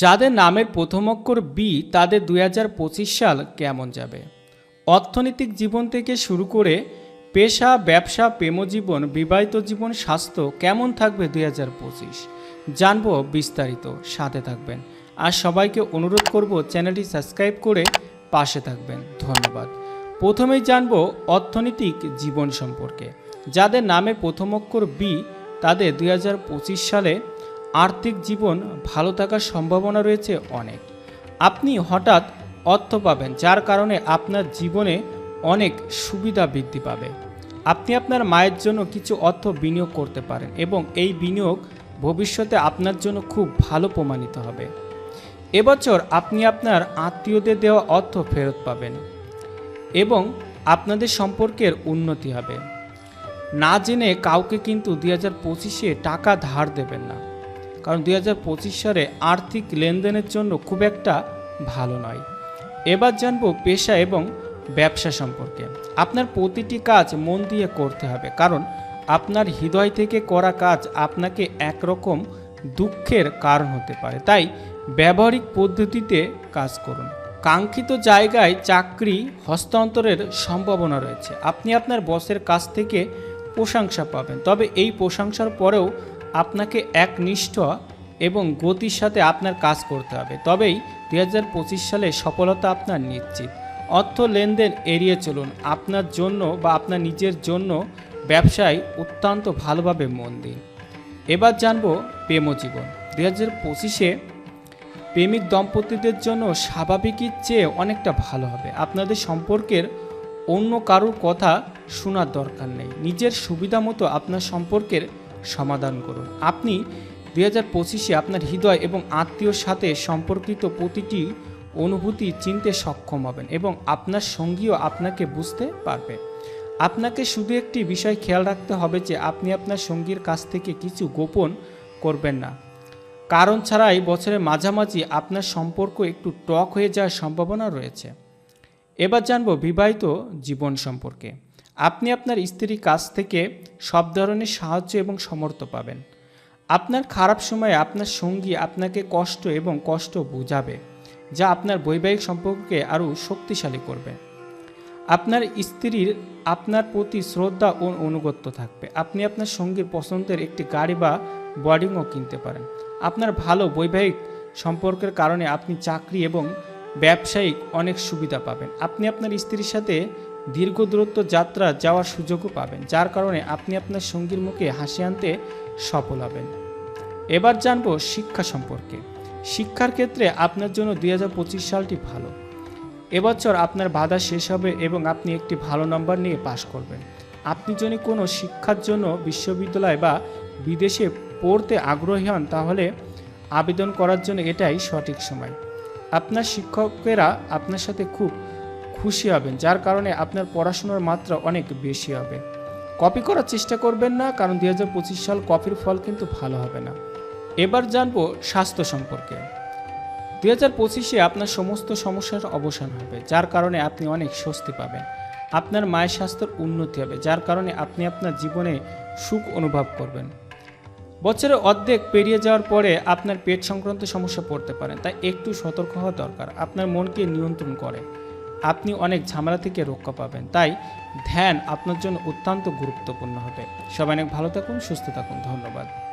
যাদের নামের প্রথম অক্ষর বি তাদের দুই হাজার পঁচিশ সাল কেমন যাবে? অর্থনৈতিক জীবন থেকে শুরু করে পেশা, ব্যবসা, প্রেমজীবন, বিবাহিত জীবন, স্বাস্থ্য কেমন থাকবে দুই হাজার পঁচিশ? জানব বিস্তারিত। সাথে থাকবেন। আর সবাইকে অনুরোধ করব চ্যানেলটি সাবস্ক্রাইব করে পাশে থাকবেন। ধন্যবাদ। প্রথমেই জানব অর্থনৈতিক জীবন সম্পর্কে। যাদের নামে প্রথম অক্ষর বি তাদের দুই হাজার পঁচিশ সালে আর্থিক জীবন ভালো থাকার সম্ভাবনা রয়েছে অনেক। আপনি হঠাৎ অর্থ পাবেন, যার কারণে আপনার জীবনে অনেক সুবিধা বৃদ্ধি পাবে। আপনি আপনার মায়ের জন্য কিছু অর্থ বিনিয়োগ করতে পারেন এবং এই বিনিয়োগ ভবিষ্যতে আপনার জন্য খুব ভালো প্রমাণিত হবে। এবছর আপনি আপনার আত্মীয়দের দেওয়া অর্থ ফেরত পাবেন এবং আপনাদের সম্পর্কের উন্নতি হবে। না জেনে কাউকে কিন্তু দুই হাজার পঁচিশে টাকা ধার দেবেন না। কারণ দুই হাজার পঁচিশ সালে আর্থিক লেনদেনের জন্য খুব একটা ভালো নয়। এবার জানব পেশা এবং ব্যবসা সম্পর্কে। আপনার প্রতিটি কাজ মন দিয়ে করতে হবে, কারণ আপনার হৃদয় থেকে করা কাজ আপনাকে একরকম দুঃখের কারণ হতে পারে। তাই ব্যবহারিক পদ্ধতিতে কাজ করুন। কাঙ্ক্ষিত জায়গায় চাকরি হস্তান্তরের সম্ভাবনা রয়েছে। আপনি আপনার বসের কাছ থেকে প্রশংসা পাবেন, তবে এই প্রশংসার পরেও আপনাকে একনিষ্ঠ এবং গতির সাথে আপনার কাজ করতে হবে। তবেই দুই হাজার পঁচিশ সালে সফলতা আপনার নিশ্চিত। অর্থ লেনদেন এড়িয়ে চলুন। আপনার জন্য বা আপনার নিজের জন্য ব্যবসায় অত্যন্ত ভালোভাবে মন দিন। এবার জানব প্রেমজীবন। দুই হাজার পঁচিশে প্রেমিক দম্পতিদের জন্য স্বাভাবিকের চেয়ে অনেকটা ভালো হবে। আপনাদের সম্পর্কের অন্য কারোর কথা শোনার দরকার নেই। নিজের সুবিধা মতো আপনার সম্পর্কের সমাধান করুন। আপনি দুই হাজার পঁচিশে আপনার হৃদয় এবং আত্মীয়র সাথে সম্পর্কিত প্রতিটি অনুভূতি চিনতে সক্ষম হবেন এবং আপনার সঙ্গীও আপনাকে বুঝতে পারবে। আপনাকে শুধু একটি বিষয় খেয়াল রাখতে হবে যে আপনি আপনার সঙ্গীর কাছ থেকে কিছু গোপন করবেন না। কারণ ছাড়াই বছরের মাঝামাঝি আপনার সম্পর্ক একটু টক হয়ে যাওয়ার সম্ভাবনা রয়েছে। এবার জানব বিবাহিত জীবন সম্পর্কে। আপনি আপনার স্ত্রীর কাছ থেকে সব ধরনের সাহায্য এবং সমর্থ পাবেন। আপনার খারাপ সময়ে আপনার সঙ্গী আপনাকে কষ্ট এবং কষ্ট বুঝাবে, যা আপনার বৈবাহিক সম্পর্ককে আরও শক্তিশালী করবে। আপনার স্ত্রীর আপনার প্রতি শ্রদ্ধা ও অনুগত্য থাকবে। আপনি আপনার সঙ্গীর পছন্দের একটি গাড়ি বা বোর্ডিংও কিনতে পারেন। আপনার ভালো বৈবাহিক সম্পর্কের কারণে আপনি চাকরি এবং ব্যবসায়িক অনেক সুবিধা পাবেন। আপনি আপনার স্ত্রীর সাথে দীর্ঘ দূরত্ব যাত্রা যাওয়ার সুযোগও পাবেন, যার কারণে আপনি আপনার সঙ্গীর মুখে হাসি আনতে সফল হবেন। এবার জানব শিক্ষা সম্পর্কে। শিক্ষার ক্ষেত্রে আপনার জন্য দুই সালটি ভালো। এবছর আপনার বাধা শেষ হবে এবং আপনি একটি ভালো নম্বর নিয়ে পাশ করবেন। আপনি যদি কোনো শিক্ষার জন্য বিশ্ববিদ্যালয় বা বিদেশে পড়তে আগ্রহী হন, তাহলে আবেদন করার জন্য এটাই সঠিক সময়। আপনার শিক্ষকেরা আপনার সাথে খুব খুশি হবেন, যার কারণে আপনার পড়াশোনার মাত্রা অনেক বেশি হবে। কপি করার চেষ্টা করবেন না, কারণ দু হাজার পঁচিশ সাল কপির ফল কিন্তু ভালো হবে না। এবার জানব স্বাস্থ্য সম্পর্কে। দুই হাজার পঁচিশে আপনার সমস্ত সমস্যার অবসান হবে, যার কারণে আপনি অনেক স্বস্তি পাবেন। আপনার মায়ের স্বাস্থ্যের উন্নতি হবে, যার কারণে আপনি আপনার জীবনে সুখ অনুভব করবেন। বছরের অর্ধেক পেরিয়ে যাওয়ার পরে আপনার পেট সংক্রান্ত সমস্যা পড়তে পারেন তাই একটু সতর্ক হওয়া দরকার। আপনার মনকে নিয়ন্ত্রণ করে। আপনি অনেক ঝামেলা থেকে রক্ষা পাবেন। তাই ধ্যান আপনার জন্য অত্যন্ত গুরুত্বপূর্ণ হবে। সবাই অনেক ভালো থাকুন, সুস্থ থাকুন। ধন্যবাদ।